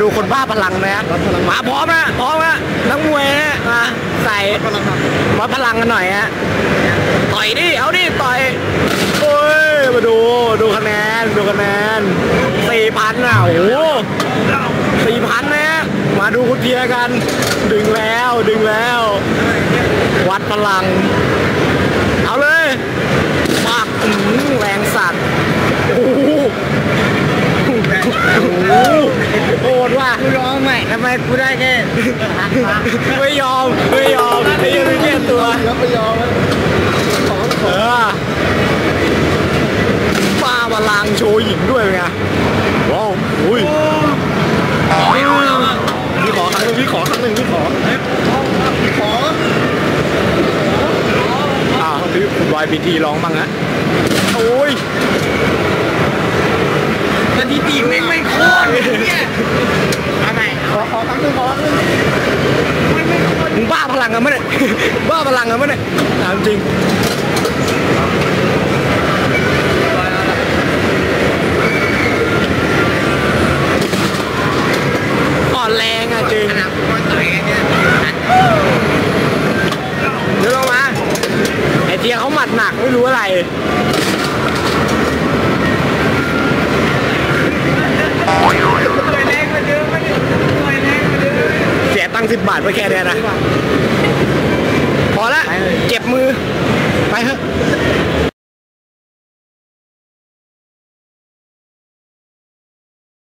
ดูคนบ้าพลังนะฮะมาพร้อมนะพร้อมนะนักมวยนะมาใส่วัดพลังกันหน่อยฮะต่อยดิเอาดิต่อยโอ้ยมาดูดูคะแนนดูคะแนนสี่พันอะโอ้โหสี่พันนะฮะมาดูคุณเทียกัน ดึงแล้วดึงแล้ว วัดพลัง เอาเลยปักหือแรงสัตว์ โอ้โห โอ้โหโหดว่ะ กูร้องใหม่ทำไมกูได้แค่ไม่ยอมไม่ยอมไอ้ยังไม่เกียตัวแล้วไม่ยอมเออป้าบาลังโชว์หญิงด้วยไงว้าวอุ้ยพี่ขอครั้งหนึ่งพี่ขอครั้งหนึ่งพี่ขอขออ่าพี่คุณบอยพีทีร้องบ้างนะโอ้ย สถิติไม่งไม่โคตรเนี่ยทำไม ขอขอครั้งหนึ่งขอครั้งหนึ่งมึงบ้าพ ลังกันมั้ยเนี่ยบ้าพลังกันมั้ยเนี่ยถามจริงอ่อนแรงอะจริงเดี๋ยวลงมาไอเทียเขาหมัดหนักไม่รู้อะไรเสียตังค์สิบบาทไปแค่เนี้ยนะ